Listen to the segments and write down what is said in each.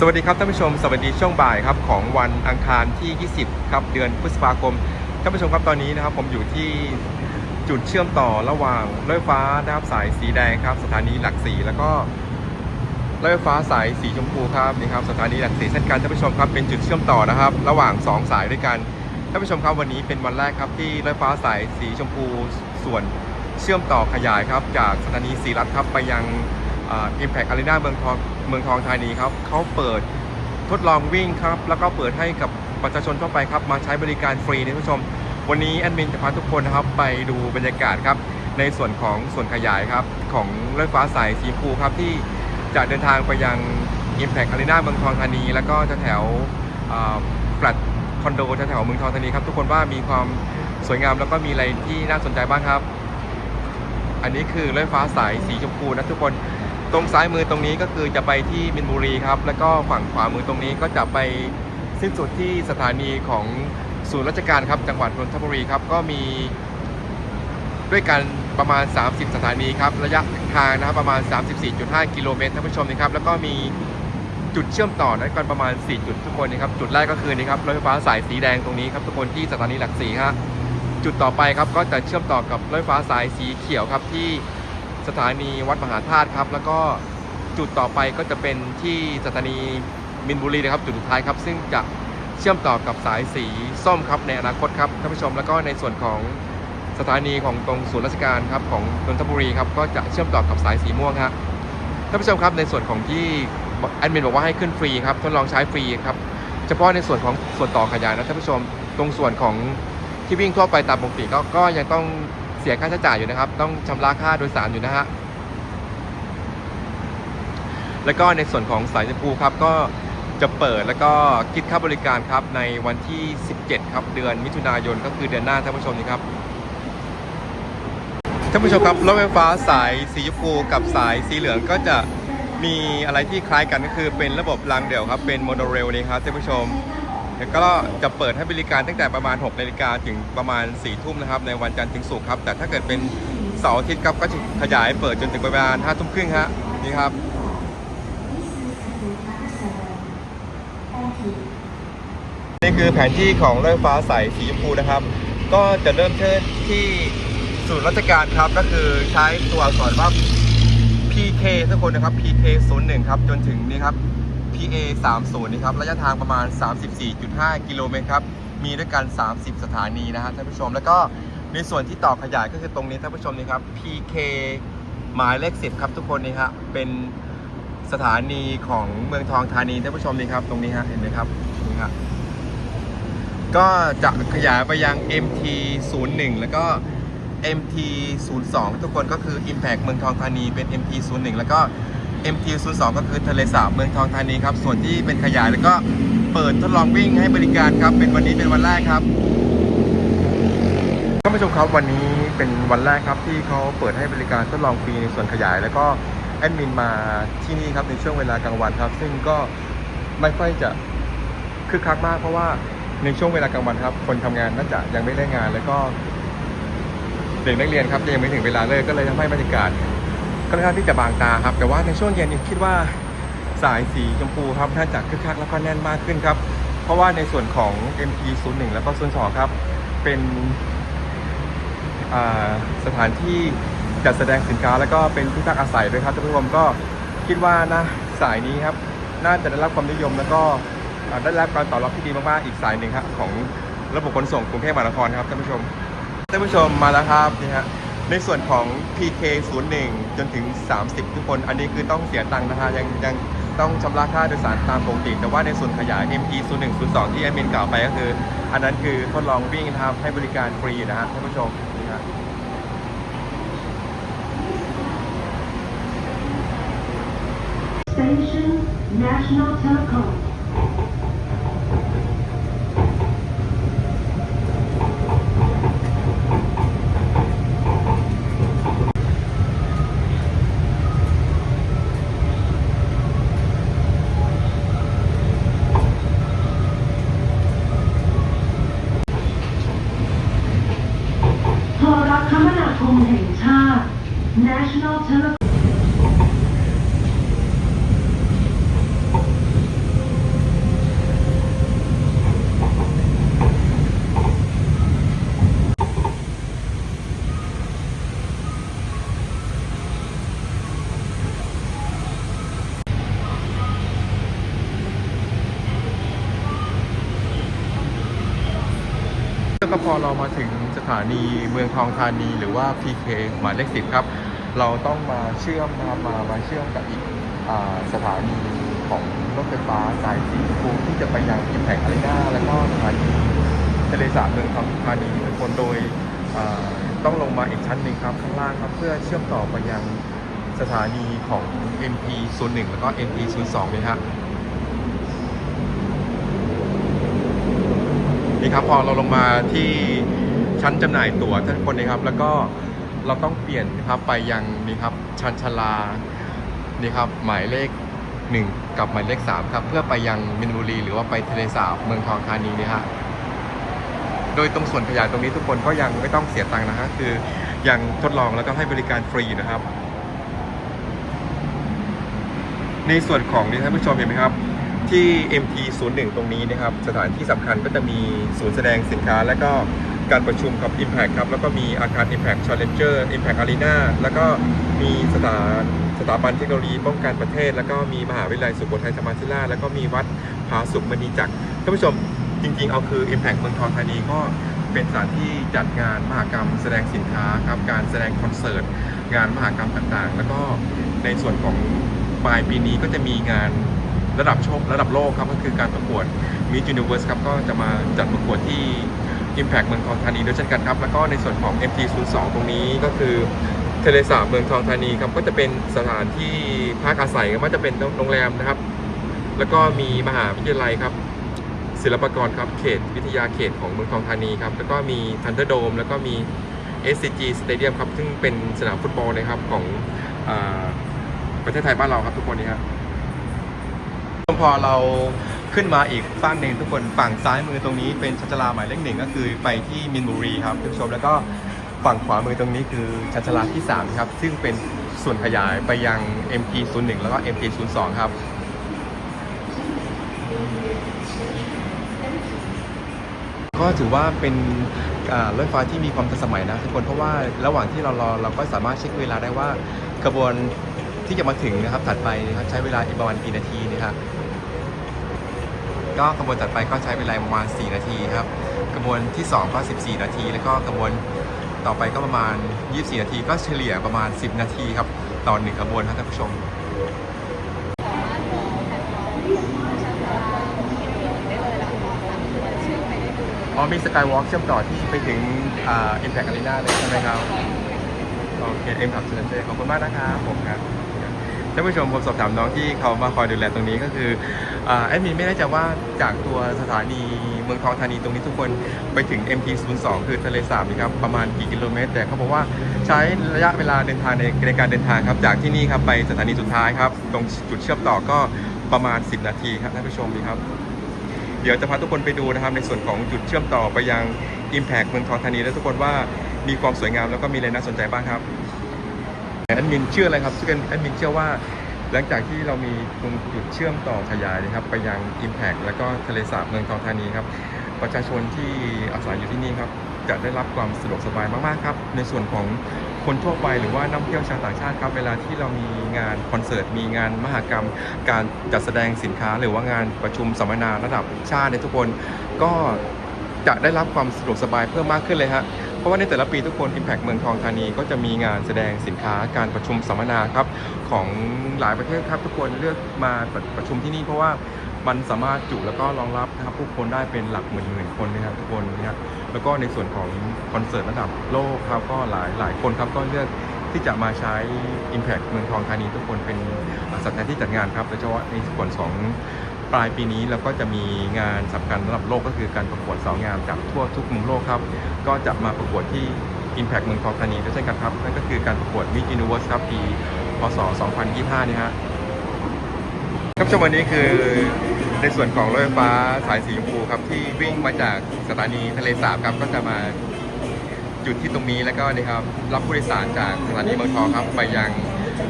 สวัสดีครับท่านผู้ชม สวัสดีช่วงบ่ายครับของวันอังคารที่ 20 ครับเดือนพฤษภาคมท่านผู้ชมครับตอนนี้นะครับผมอยู่ที่จุดเชื่อมต่อระหว่างรถไฟฟ้านะครับสายสีแดงครับ สถานีหลักสี่แล้วก็รถไฟฟ้าสายสีชมพูครับนี่ครับสถานีหลักสี่เช่นกันท่านผู้ชมครับเป็นจุดเชื่อมต่อนะครับ ระหว่างสองสายด้วยกันท่านผู้ชมครับวันนี้เป็นวันแรกครับที่รถไฟฟ้าสายสีชมพูส่วนเชื่อมต่อขยายครับ จากสถานีสีรัฐครับไปยัง อิมแพกอารีนาเมืองทองเมืองทองธานีครับเขาเปิดทดลองวิ่งครับ แล้วก็เปิดให้กับประชาชนทั่วไปครับ มาใช้บริการฟรีนะท่านผู้ชม วันนี้แอดมินจะพาทุกคนนะครับ ไปดูบรรยากาศครับ ในส่วนของส่วนขยายครับ ของรถไฟฟ้าสายสีชมพูครับ ที่จะเดินทางไปยัง Impact Arena เมืองทองธานี แล้วก็แถวแฟลตคอนโดแถวเมืองทองธานีครับ ทุกคนว่ามีความสวยงามแล้วก็มีอะไรที่น่าสนใจบ้างครับ อันนี้คือรถไฟฟ้าสายสีชมพูนะทุกคน ตรงซ้ายมือตรงนี้ก็คือจะไปที่มินบุรีครับ แล้วก็ฝั่งขวามือตรงนี้ก็จะไปสิ้นสุดที่สถานีของศูนย์ราชการครับ จังหวัดนนทบุรีครับ ก็มีด้วยกันประมาณ 30 สถานีครับ ระยะทางนะครับประมาณ 34.5 กิโลเมตรท่านผู้ชมนะครับ แล้วก็มีจุดเชื่อมต่อด้วยกันประมาณ 4 จุดทุกคนนะครับ จุดแรกก็คือนี่ครับรถไฟฟ้าสายสีแดงตรงนี้ครับทุกคนที่สถานีหลักสี่ครับจุดต่อไปครับก็จะเชื่อมต่อกับรถไฟฟ้าสายสีเขียวครับที่ สถานีวัดมหาธาตุครับ แล้วก็จุดต่อไปก็จะเป็นที่สถานีมินบุรีนะครับ จุดสุดท้ายครับ ซึ่งจะเชื่อมต่อกับสายสีส้มครับในอนาคตครับท่านผู้ชมแล้วก็ในส่วนของสถานีของตรงศูนย์ราชการครับของนนทบุรีครับก็จะเชื่อมต่อกับสายสีม่วงครับท่านผู้ชมครับในส่วนของที่แอดมินบอกว่าให้ขึ้นฟรีครับทดลองใช้ฟรีครับเฉพาะในส่วนของส่วนต่อขยายนะท่านผู้ชม ตรงส่วนของที่วิ่งทั่วไปตามปกติก็ก็ยังต้อง เสียค่าใช้จ่ายอยู่นะครับ ต้องชำระค่าโดยสารอยู่นะฮะแล้วก็ในส่วนของสายชมพูครับก็จะเปิดแล้วก็คิดค่าบริการครับในวันที่ 17 ครับเดือนมิถุนายนก็คือเดือนหน้าท่านผู้ชมนี่ครับท่านผู้ชมครับรถไฟฟ้าสายสีชมพูกับสายสีเหลืองก็จะมีอะไรที่คล้ายกันก็คือเป็นระบบรางเดี่ยวครับเป็นโมโนเรลนี่ครับท่านผู้ชม แล้วก็จะเปิดให้บริการตั้งแต่ประมาณ 6 นาฬิกาถึงประมาณ 4 ทุ่มนะครับ ในวันจันทร์ถึงศุกร์ครับ แต่ถ้าเกิดเป็นเสาร์อาทิตย์ครับก็จะขยายเปิดจนถึงประมาณ5ทุ่มครึ่งฮะนี่ครับนี่คือแผนที่ของรถไฟฟ้าสายสีชมพูนะครับ ก็จะเริ่มเทินที่ศูนย์ราชการครับ ก็คือใช้ตัวอักษรว่า PK ทุกคนนะครับ PK 01ครับจนถึงนี่ครับ PA 30นี่ครับระยะทางประมาณ 34.5 กิโลเมตรครับ มีด้วยกัน 30 สถานีนะฮะท่านผู้ชม แล้วก็ในส่วนที่ต่อขยายก็คือตรงนี้ท่านผู้ชมนี่ครับ PK หมายเลข 10 ครับทุกคนนี่ฮะเป็นสถานีของเมืองทองธานีท่านผู้ชมนี่ครับ ตรงนี้ฮะเห็นไหมครับนี่ครับก็จะขยายไปยัง MT 01แล้วก็ MT 02ทุกคนก็คือ Impact เมืองทองธานีเป็น MT 01แล้วก็ MT 02 ก็คือทะเลสาบเมืองทองธานีครับ ส่วนที่เป็นขยายแล้วก็เปิดทดลองวิ่งให้บริการครับ เป็นวันนี้เป็นวันแรกครับท่านผู้ชมครับวันนี้เป็นวันแรกครับที่เขาเปิดให้บริการทดลองฟรีในส่วนขยาย แล้วก็แอดมินมาที่นี่ครับในช่วงเวลากลางวันครับ ซึ่งก็ไม่ค่อยจะคึกคักมาก เพราะว่าในช่วงเวลากลางวันครับ คนทำงานน่าจะยังไม่ได้งานแล้วก็เด็กนักเรียนครับยังไม่ถึงเวลาเลิกก็เลยทำให้บรรยากาศ ค่อนข้างที่จะบางตาครับ แต่ว่าในช่วงเย็นนี้คิดว่าสายสีชมพูครับน่าจะคึกคักแล้วก็แน่นมากขึ้นครับ เพราะว่าในส่วนของ MP01 แล้วก็02ครับเป็นสถานที่จัดแสดงสินค้าแล้วก็เป็นที่พักอาศัยด้วยครับท่านผู้ชมก็คิดว่านะสายนี้ครับ น่าจะได้รับความนิยมแล้วก็ได้รับการตอบรับที่ดีมากๆอีกสายหนึ่งครับของระบบขนส่งกรุงเทพมหานครครับท่านผู้ชมท่านผู้ชมมาแล้วครับนี่ฮะ ในส่วนของ PK 01 จนถึง 30 ทุกคน อันนี้คือต้องเสียตังค์นะฮะยังยังต้องชำระค่าโดยสารตามปกติ แต่ว่าในส่วนขยาย MT 01 02ที่แอดมินกล่าวไปก็คือ อันนั้นคือทดลองวิ่งนะครับให้บริการฟรีนะฮะท่านผู้ชมนี่ฮะ Station National Telecom. โทรคมนาคมแห่งชาติ National Telecom แล้ว ก็พอเรามาถึงสถานีเมืองทองธานี หรือว่า PK หมายเลขสิบครับ เราต้องมาเชื่อมนะครับมามาเชื่อมกับอีกอสถานีของรถไฟฟ้าสายสีชมพูที่จะไปยังอิมแพกอารีนาแล้วก็สถานีทะเลสาบเมืองทองธานีทุกคนโดยต้องลงมาอีกชั้นหนึ่งครับข้างล่างครับเพื่อเชื่อมต่อไปยังสถานีของ MP 0 1 แล้วก็ MP 0 2นี่ครับ นี่ครับพอเราลงมาที่ชั้นจำหน่ายตั๋วท่านคนนะครับ แล้วก็เราต้องเปลี่ยนนะครับไปยังนี่ครับชันชลานี่ครับหมายเลข 1 กับหมายเลข 3 ครับ เพื่อไปยังมินบุรี หรือว่าไปทะเลสาบเมืองทองธานีนี่ฮะโดยตรงส่วนขยายตรงนี้ทุกคนก็ยังไม่ต้องเสียตังค์นะฮะคือยังทดลองแล้วก็ให้บริการฟรีนะครับ ในส่วนของนี่ท่านผู้ชมเห็นไหมครับ ที่ MT01 ตรงนี้นะครับ สถานที่สำคัญก็จะมีศูนย์แสดงสินค้า และก็การประชุมกับ Impact ครับ แล้วก็มีอาคาร Impact Challenger Impact Arena แล้วก็มีสถานสถาบันเทคโนโลยีป้องกันประเทศ แล้วก็มีมหาวิทยาลัยสุโขทัยธรรมาธิราชแล้วก็มีวัดผาสุกมณีจักรท่านผู้ชมจริง ๆ เอาคือ Impact เมืองทองธานีก็เป็นสถานที่จัดงานมหกรรม แสดงสินค้าครับการแสดงคอนเสิร์ตงานมหกรรมต่างๆ แล้วก็ในส่วนของปลายปีนี้ก็จะมีงาน ระดับโชคระดับโลกครับก็คือการประกวด Miss Universe ครับก็จะมาจัดประกวดที่ Impact เมืองทองธานีด้วยเช่นกันครับ แล้วก็ในส่วนของ MT02 ตรงนี้ก็คือทะเลสาบเมืองทองธานีครับก็จะเป็นสถานที่พักอาศัยก็จะเป็นโรงแรมนะครับ แล้วก็มีมหาวิทยาลัยครับศิลปากรครับเขตวิทยาเขตของเมืองทองธานีครับแล้วก็มีทันเดอร์โดมแล้วก็มี SCG Stadium ครับซึ่งเป็นสนามฟุตบอลนะครับของอประเทศไทยบ้านเราครับทุกคนนี้ครับ พอเราขึ้นมาอีกฝั่งหนึ่งทุกคนฝั่งซ้ายมือตรงนี้เป็นชัชลาหมายเลขหนึ่งก็คือไปที่มินบุรีครับคุณผู้ชมแล้วก็ฝั่งขวามือตรงนี้คือชัชลาที่สามครับซึ่งเป็นส่วนขยายไปยัง MT01 แล้วก็ MT02 ครับก็ถือว่าเป็นรถไฟฟ้าที่มีความทันสมัยนะทุกคนเพราะว่าระหว่างที่เรารอเราก็สามารถเช็คเวลาได้ว่าขบวนที่จะมาถึงนะครับถัดไปนะครับใช้เวลาอีกประมาณกี่นาทีนะครับ ก็ขบวนถัดไปก็ใช้เวลาประมาณ 4 นาทีครับขบวนที่ 2 ก็ 14 นาที แล้วก็ขบวนต่อไปก็ประมาณ 24 นาที ก็เฉลี่ยประมาณ 10 นาทีครับต่อหนึ่งขบวนครับท่านผู้ชมอ๋อมีสกายวอล์กเชื่อมต่อที่ไปถึงอ่าอิมแพกอารีนาเลยใช่ไหมครับ โอเคเอ็มขับเชิญเจขอบคุณมากนะครับผมครับ ท่านผู้ชมผมสอบถามน้องที่เขามาคอยดูแลตรงนี้ก็คืออ่าแอดมินไม่แน่ใจว่าจากตัวสถานีเมืองทองธานีตรงนี้ทุกคนไปถึง MT02 คือทะเลสาบนี่ครับประมาณกี่กิโลเมตร แต่เขาบอกว่าใช้ระยะเวลาเดินทางในในการเดินทางครับจากที่นี่ครับไปสถานีสุดท้ายครับตรงจุดเชื่อมต่อก็ประมาณ 10 นาทีครับท่านผู้ชมนี่ครับเดี๋ยวจะพาทุกคนไปดูนะครับในส่วนของจุดเชื่อมต่อไปยัง Impact เมืองทองธานีและทุกคนว่ามีความสวยงามแล้วก็มีอะไรน่าสนใจบ้างครับ แอดมินเชื่ออะไรครับซึ่งแอดมินเชื่อว่า หลังจากที่เรามีตรงจุดเชื่อมต่อขยายนะครับไปยัง Impact แล้วก็ทะเลสาบเมืองทองธานีครับประชาชนที่อาศัยอยู่ที่นี่ครับจะได้รับความสะดวกสบายมากๆครับในส่วนของคนทั่วไปหรือว่านักท่องเที่ยวชาวต่างชาติครับเวลาที่เรามีงานคอนเสิร์ตมีงานมหกรรม การจัดแสดงสินค้า หรือว่างานประชุมสัมมนาระดับชาติในยทุกคน ก็จะได้รับความสะดวกสบายเพิ่มมากขึ้นเลยฮะ ราะว่าในแต่ละปีทุกคน Impact เมืองทองธานีก็จะมีงานแสดงสินค้าการประชุมสัมมนาครับของหลายประเทศครับทุกคนเลือกมาประชุมที่นี่เพราะว่ามันสามารถจุแล้วก็รองรับนะครับผู้คนได้เป็นหลักหมื่นหมื่นคนนะครับทุกคนนะครับแล้วก็ในส่วนของคอนเสิร์ตระดับโลกครับก็หลายหลายคนครับก็เลือกที่จะมาใช้ Impact เมืองทองธานีทุกคนเป็นสถานที่จัดงานครับโดยเฉพาะในส่วนของปลายปีนี้เราก็จะมีงานสำคัญระดับโลกก็คือการประกวดสาวงามจากทั่วทุกมุมโลกครับ ก็จะมาประกวดที่ Impact เมืองทองธานีด้วยเช่นกันครับ นั่นก็คือการประกวด Miss Universe ครับปีพศ 2025 นี่ฮะครับชมวันนี้คือในส่วนของรถไฟฟ้าสายสีชมพูครับที่วิ่งมาจากสถานีทะเลสาบครับก็จะมาหยุดที่ตรงนี้แล้วก็นี่ครับรับผู้โดยสารจากสถานีเมืองทองครับไปยัง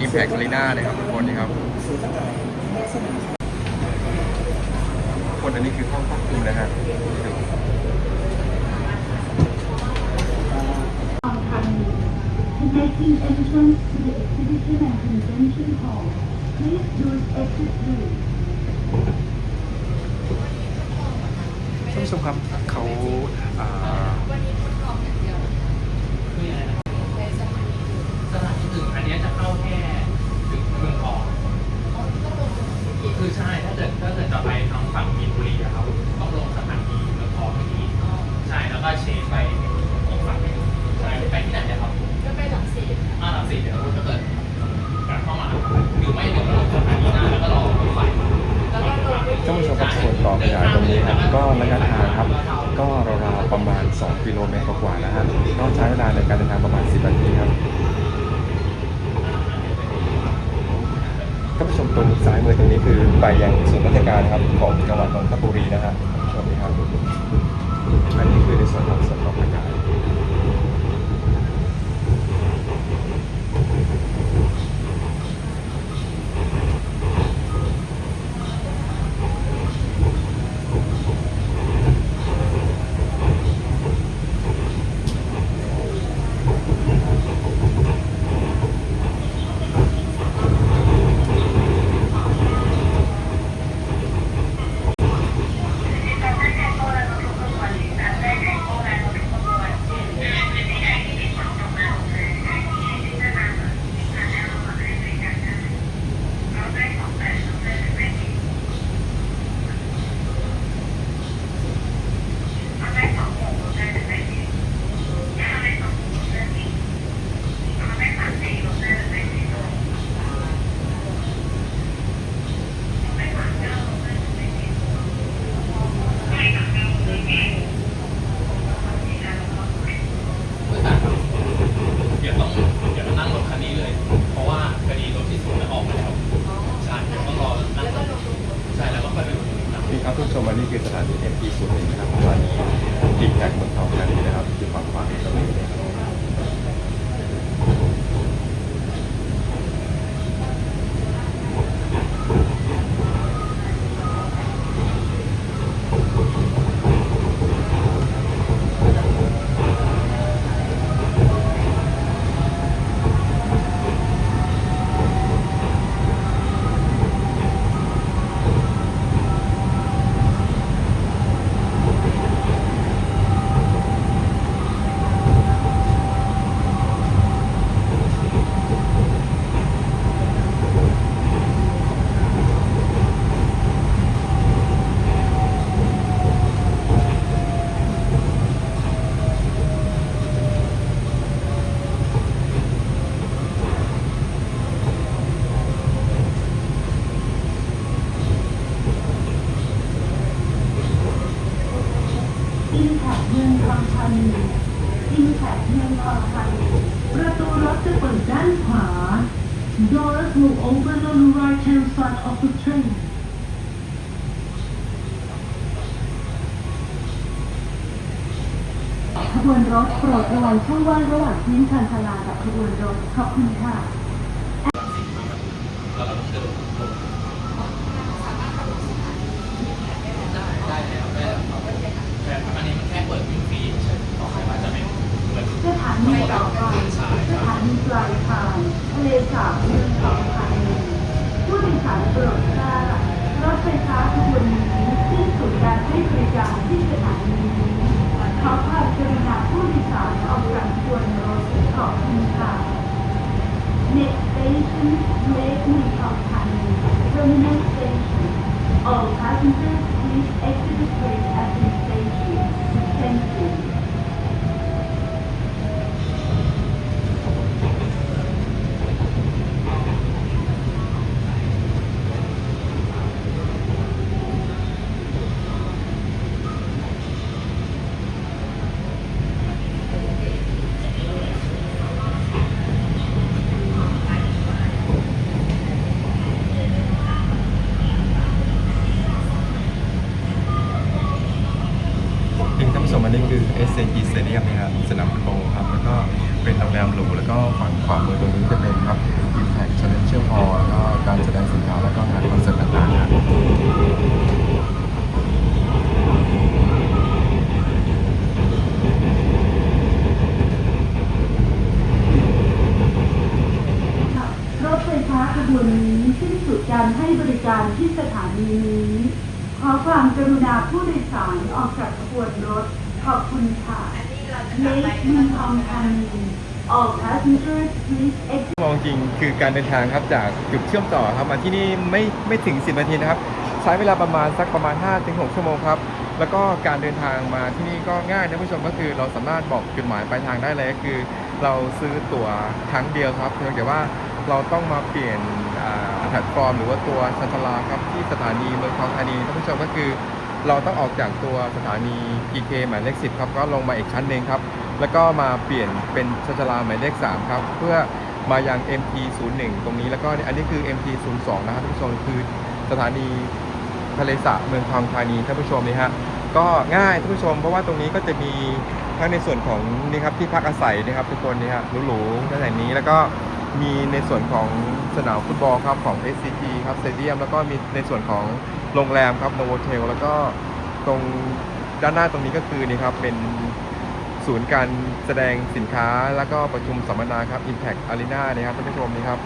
Impact Arena นะครับทุกคนนี่ครับคนอันนี้คือห้องควบคุมนะฮะ Connecting entrance to the exhibition and convention hall. Please use exit 3. ท่านผู้ชมครับเขา สิบนาทีครับท่านผู้ชมตรงซ้ายมือตรงนี้คือไปยังศูนย์ราชการครับของจังหวัดนนทบุรีนะครับท่านผู้ชมนี่ครับอันนี้คือในส่วนของส่วนต่อขยาย Doors will open on the right hand side of the train ขบวนรถโปรดระวังช่องว่างระหว่างพื้นชานชลากับขบวนรถขอบคุณค่ะ All passengers please exit the train at this station Thank you มองจริงคือการเดินทางครับจากจุดเชื่อมต่อครับมาที่นี่ไม่ไม่ถึง 10 นาทีนะครับ ใช้เวลาประมาณสักประมาณ 5-6 ชั่วโมงครับ แล้วก็การเดินทางมาที่นี่ก็ง่ายนะผู้ชมก็คือเราสามารถบอกจุดหมายปลายทางได้เลยก็คือ เราซื้อตั๋วครั้งเดียวครับเพียงแต่ว่าเราต้องมาเปลี่ยนอ่าแพลตฟอร์ม หรือว่าตัวชันชาลาครับที่สถานีเมืองทองธานีท่านผู้ชมก็คือ เราต้องออกจากตัวสถานี PK หมายเลข10ครับก็ลงมาอีกชั้นหนึ่งครับ แล้วก็มาเปลี่ยนเป็นชัชาลาหมายเลข3ครับ เพื่อมายัง MT 0 1 ตรงนี้แล้วก็อันนี้คือ MT 0 2 นะครับท่านผู้ชมคือสถานีทะเลสาบเมืองทองธานีท่านผู้ชมนี่ฮะก็ง่ายท่านผู้ชม เพราะว่าตรงนี้ก็จะมีทั้งในส่วนของนี่ครับที่พักอาศัยนะครับทุกคนนี่ฮะหรูๆด้านนี้แล้วก็มีในส่วนของสนามฟุตบอลครับของ SCT ครับสเตเดียมแล้วก็มีในส่วนของโรงแรมครับโนโวเทลแล้วก็ตรงด้านหน้าตรงนี้ก็คือนี่ครับเป็น ศูนย์การแสดงสินค้าแล้วก็ประชุมสัมมนาครับ Impact Arena นะครับท่านผู้ชมนี่ครับ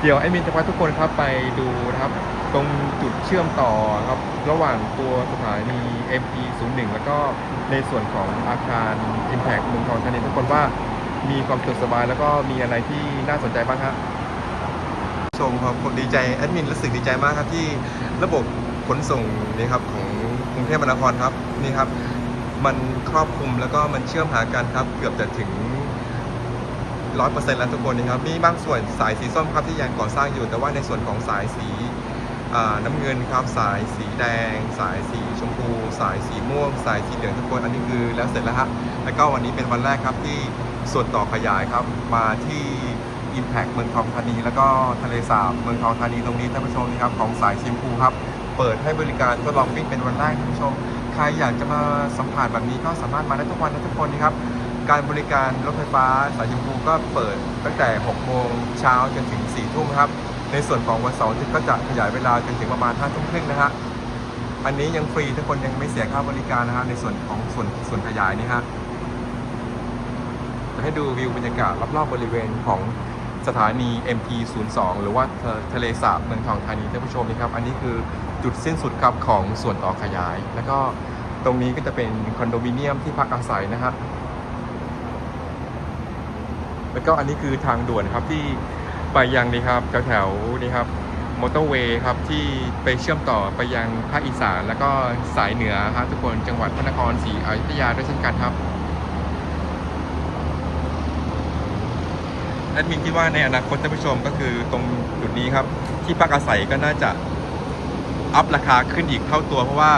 เดี๋ยวไอ้มินจะพาทุกคนครับไปดูนะครับ ตรงจุดเชื่อมต่อครับ ระหว่างตัวสถานี MT 0 1 แล้วก็ในส่วนของอาคาร Impact เมืองทองธานีทุกคนว่ามีความสะดวกสบายแล้วก็มีอะไรที่น่าสนใจบ้างครับชมครับผมดีใจแอดมินรู้สึกดีใจมากครับที่ระบบขนส่งนี่ครับของ รุงเทพมหานครครับนี่ครับ มันครอบคลุมแล้วก็มันเชื่อมหากันครับ เกือบจะถึงร้อยเปอร์เซ็นต์แล้วทุกคนนะครับมีบางส่วนสายสีส้มครับที่ยังก่อสร้างอยู่ แต่ว่าในส่วนของสายสีน้ำเงินครับ สายสีแดง สายสีชมพู สายสีม่วง สายสีเหลืองทุกคนอันนี้คือแล้วเสร็จแล้วฮะแล้วก็วันนี้เป็นวันแรกครับที่ส่วนต่อขยายครับมาที่ Impact เมืองทองธานี แล้วก็ทะเลสาบเมืองทองธานีตรงนี้ท่านผู้ชมนี่ครับของสายชมพูครับ เปิดให้บริการทดลองวิ่งเป็นวันแรกท่านผู้ชม ใครอยากจะมาสัมผัสแบบนี้ก็สามารถมาได้ทุกวันนะทุกคนนะครับ การบริการรถไฟฟ้าสายชมพูก็เปิดตั้งแต่ 6 โมงเช้าจนถึง 4 ทุ่มครับ ในส่วนของวันเสาร์ทิตย์ก็จะขยายเวลาจนถึงประมาณ5ทุ่มครึ่งนะฮะ อันนี้ยังฟรีทุกคนยังไม่เสียค่าบริการนะฮะในส่วนของส่วนส่วนขยายนี่ฮะจะให้ดูวิวบรรยากาศรอบๆบริเวณของ สถานี MT 0 2 หรือว่าทะทะเลสาบเมืองทองธานีท่านผู้ชมนะครับ อันนี้คือจุดสิ้นสุดครับของส่วนต่อขยาย แล้วก็ตรงนี้ก็จะเป็นคอนโดมิเนียมที่พักอาศัยนะฮะแล้วก็อันนี้คือทางด่วนครับที่ไปยังนี่ครับแถวๆนี่ครับมอเตอร์เวย์ครับที่ไปเชื่อมต่อไปยังภาคอีสาน แล้วก็สายเหนือครับทุกคนจังหวัดพระนครศรีอยุธยาด้วยเช่นกันครับ แอดมินคิดว่าในอนาคตท่านผู้ชมก็คือตรงจุดนี้ครับ ที่พักอาศัยก็น่าจะอัพราคาขึ้นอีกเท่าตัว เพราะว่า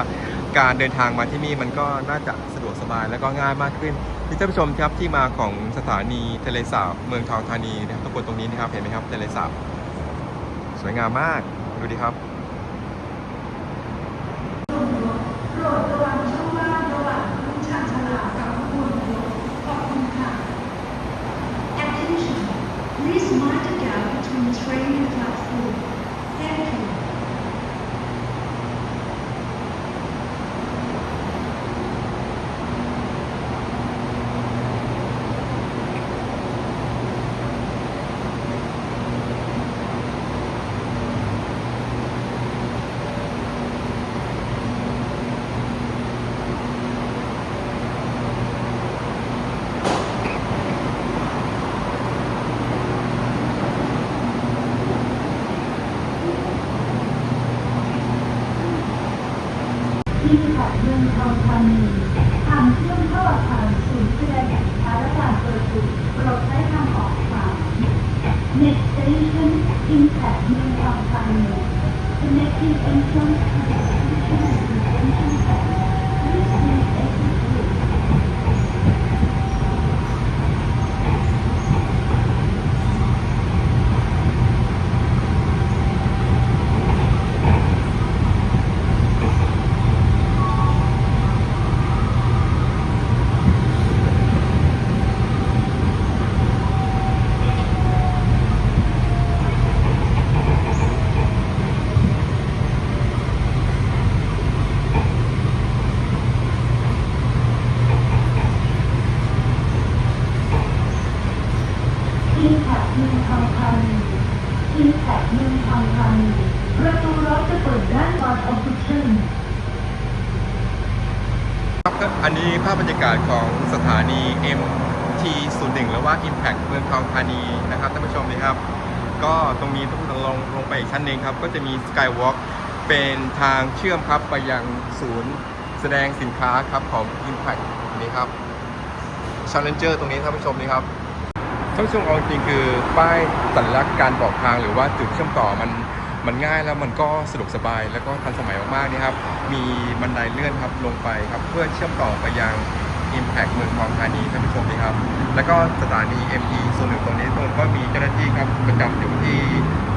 การเดินทางมาที่นี่มันก็น่าจะสะดวกสบายแล้วก็ง่ายมากขึ้นที่ท่านผู้ชมครับที่มาของสถานีทะเลสาบเมืองทองธานีนะครับทุกคนตรงนี้นะครับเห็นไหมครับทะเลสาบสวยงามมากดูดิครับ โปรดระวังช่องว่างระหว่างขึ้นชานชาลากับขบวนรถขอบคุณค่ะ Attention Please mind the gap between train and platform Thank you ที่ขั บเมืองทองธานีทางเชื่อมเข้าอาคารศูนย์แสดงสินค้าและการเกิดจุดเราใช้ทางออกสาม Next station Impact เมืองทองธานี Connecting entrance to the station and detention center Please please exit here อินแพคเมืองทองธานีอินแพคเมืองทองธานีประตูรถจะเปิดด้านบนออฟฟิเชียล ครับอันนี้ภาพบรรยากาศของสถานี MT01 หรือว่า Impact เมืองทองธานีนะครับท่านผู้ชมนะครับ ก็ตรงนี้ทุกคนลงลงไปอีกชั้นหนึ่งครับ ก็จะมี Skywalk เป็นทางเชื่อมครับไปยังศูนย์แสดงสินค้าครับของ Impact นี่ครับ Challenger ตรงนี้ท่านผู้ชมนี่ครับท่านผู้ชมเอาจริงคือป้ายสัญลักษณ์การบอกทางหรือว่าจุดเชื่อมต่อมัน มันง่ายแล้วมันก็สะดวกสบาย แล้วก็ทันสมัยมากๆนี่ครับ มีบันไดเลื่อนครับลงไปครับ เพื่อเชื่อมต่อไปยัง Impact เมืองทองธานีท่านผู้ชมนี่ครับ แล้วก็สถานี MT ส่วนหนึ่งตรงนี้ตรงก็มีเจ้าหน้าที่ครับประจำอยู่ที่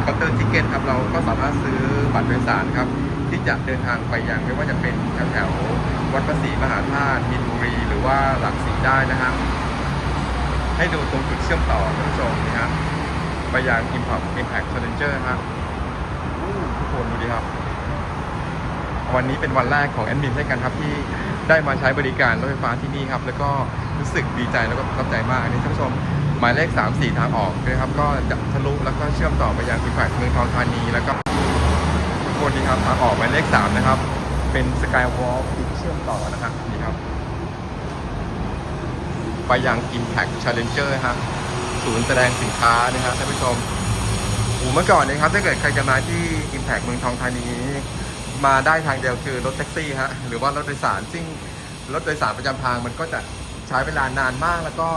เคาน์เตอร์ทิเก็ตครับเราก็สามารถซื้อบัตรโดยสารครับ ที่จะเดินทางไปยังไม่ว่าจะเป็นแถวๆวัดพระศรีมหาธาตุมินบุรี หรือว่าหลักศรีได้นะครับให้ดูตรงจุดเชื่อมต่อท่านผู้ชมนี่ฮะไปยัง Impact Impact Challenger ฮะ คนดูดิครับ วันนี้เป็นวันแรกของแอดมินเช่กันครับที่ได้มาใช้บริการรถไฟฟ้าที่นี่ครับ แล้วก็รู้สึกดีใจแล้วก็ประทับใจมากอันนี้ท่านผู้ชมหมายเลข 3 4 ทางออกนะครับ ก็จะทะลุแล้วก็เชื่อมต่อไปยัง Impact เมืองทองธานี แล้วก็ทุกคนนี่ครับทางออกหมายเลข 3 นะครับ เป็นสกายวอล์กที่เชื่อมต่อนะครับนี่ครับ ไปยัง Impact Challenger ฮะศูนย์แสดงสินค้านะครับท่านผู้ชม เมื่อก่อนนะครับถ้าเกิดใครจะมาที่ Impact เมืองทองธานีมาได้ทางเดียวคือรถแท็กซี่ฮะหรือว่ารถโดยสารซึ่งรถโดยสารประจำทางมันก็จะใช้เวลานานมากแล้วก็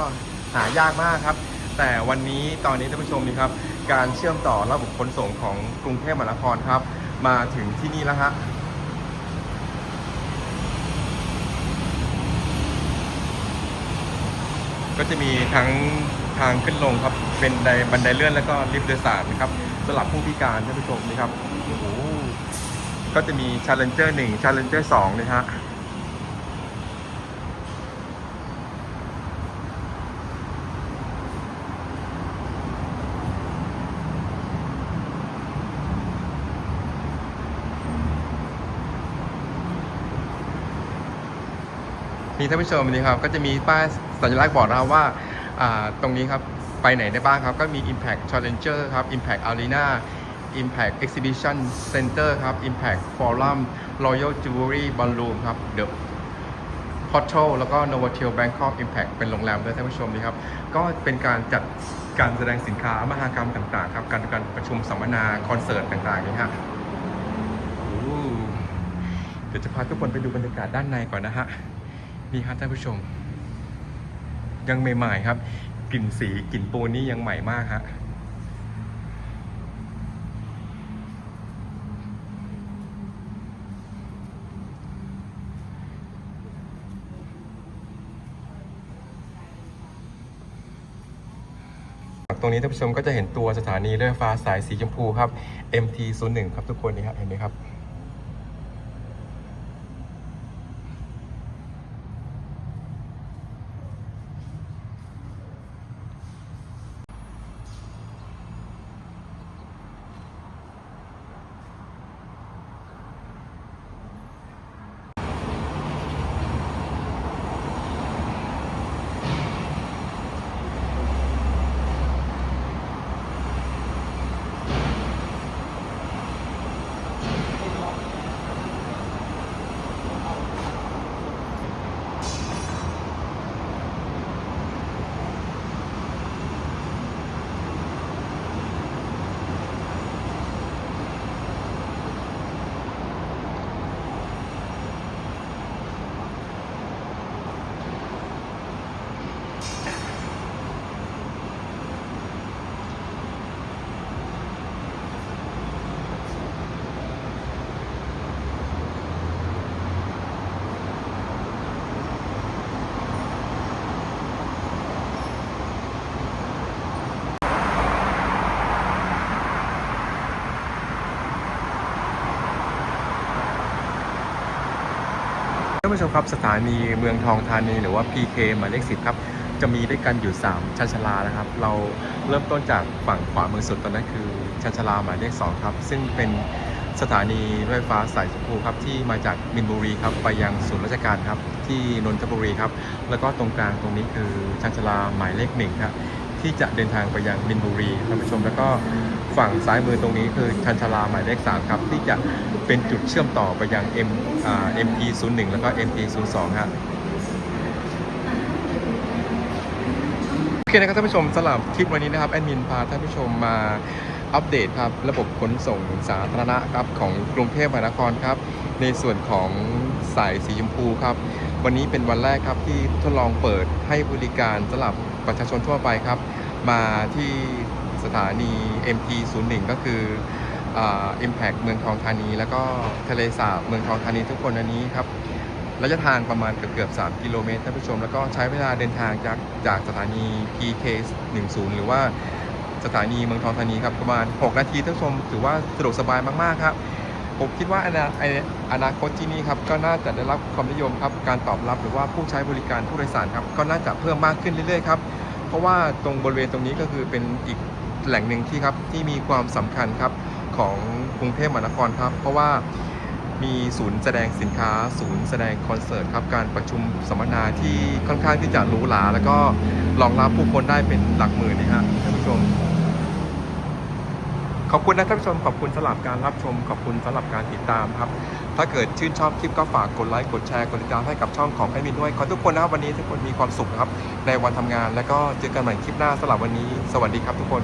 หายากมากครับ แต่วันนี้ตอนนี้ท่านผู้ชมนี่ครับการเชื่อมต่อระบบขนส่งของกรุงเทพมหานครครับ มาถึงที่นี่แล้วฮะก็จะมีทั้ง ทางขึ้นลงครับ เป็นไดบันไดเลื่อนแล้วก็ลิฟต์โดยสารนะครับสำหรับผู้พิการท่านผู้ชมนี่ครับโอ้โหก็จะมี Challenger 1 Challenger 2นะฮะมีท่านผู้ชมนี่ครับก็จะมีป้ายสัญลักษณ์บอกเราว่าอ่า ตรงนี้ครับ ไปไหนได้บ้างครับ ก็มี Impact Challenger ครับ Impact Arena Impact Exhibition Center ครับ Impact Forum Royal Jewelry Ballroom ครับ The Portal แล้วก็ Novotel Bangkok Impact เป็นโรงแรมด้วยท่านผู้ชมนี่ครับ ก็เป็นการจัดการแสดงสินค้ามหากรรมต่างๆ ครับ การการประชุมสัมมนา คอนเสิร์ตต่างๆนี่ฮะเดี๋ยวจะพาทุกคนไปดูบรรยากาศด้านในก่อนนะฮะ นี่ครับท่านผู้ชม ยังใหม่ ๆ ครับ กลิ่นสีกลิ่นปูนนี่ยังใหม่มากฮะตรงนี้ท่านผู้ชมก็จะเห็นตัวสถานีรถไฟฟ้าสายสีชมพูครับ MT01 ครับทุกคนนี่ครับเห็นไหมครับานผู้ชมครับสถานีเมืองทองธานีหรือว่า PK หมายเลขสิบครับ จะมีด้วยกันอยู่ 3ชันชาลานะครับ เราเริ่มต้นจากฝั่งขวามือสุดตอนนั้นคือชันชาลาหมายเลข2ครับ ซึ่งเป็นสถานีรถไฟฟ้าสายชมพูครับที่มาจากมินบุรีครับไปยังศูนย์ราชการครับที่นนทบุรีครับ แล้วก็ตรงกลางตรงนี้คือชันชาลาหมายเลขหนึ่งครับที่จะเดินทางไปยังมินบุรีท่านผู้ชมแล้วก็ ฝั่งซ้ายมือตรงนี้คือชันชาลาหมายเลข3ครับ ที่จะเป็นจุดเชื่อมต่อไปยัง M อ่า MT01 แล้วก็ MT02 ครับโอเคนะครับท่านผู้ชมสำหรับคลิปวันนี้นะครับแอดมินพาท่านผู้ชมมาอัปเดตครับระบบขนส่งสาธารณะครับของกรุงเทพมหานครครับ ในส่วนของสายสีชมพูครับ วันนี้เป็นวันแรกครับที่ทดลองเปิดให้บริการสำหรับประชาชนทั่วไปครับ มาที่ สถานี MT01 ก็คืออ่า Impact เมืองทองธานี แล้วก็ทะเลสาบเมืองทองธานีทุกคนอันนี้ครับระยะทางประมาณเกือบเกือบๆ3กิโลเมตรท่านผู้ชม แล้วก็ใช้เวลาเดินทางจากจากสถานี PK 10 หรือว่าสถานีเมืองทองธานีครับประมาณ 6 นาทีท่านผู้ชม ถือว่าสะดวกสบายมากๆครับผมคิดว่าอนาอนาคตที่นี่ครับก็น่าจะได้รับความนิยมครับการตอบรับหรือว่าผู้ใช้บริการผู้โดยสารครับก็น่าจะเพิ่มมากขึ้นเรื่อยๆครับเพราะว่าตรงบริเวณตรงนี้ก็คือเป็นอีก แหล่งหนึ่งที่ครับที่มีความสำคัญครับของกรุงเทพมหานครครับ เพราะว่ามีศูนย์แสดงสินค้า ศูนย์แสดงคอนเสิร์ตครับการประชุมสัมมนาที่ค่อนข้างที่จะหรูหรา แล้วก็รองรับผู้คนได้เป็นหลักหมื่นนะฮะท่านผู้ชม ขอบคุณนะท่านผู้ชมขอบคุณสำหรับการรับชม ขอบคุณสำหรับการติดตามครับ ถ้าเกิดชื่นชอบคลิปก็ฝากกดไลค์กดแชร์กดติดตามให้กับช่องของแอดมินด้วยขอทุกคนนะครับวันนี้ทุกคนมีความสุขนะครับในวันทำงาน แล้วก็เจอกันใหม่คลิปหน้าสำหรับวันนี้ สวัสดีครับทุกคน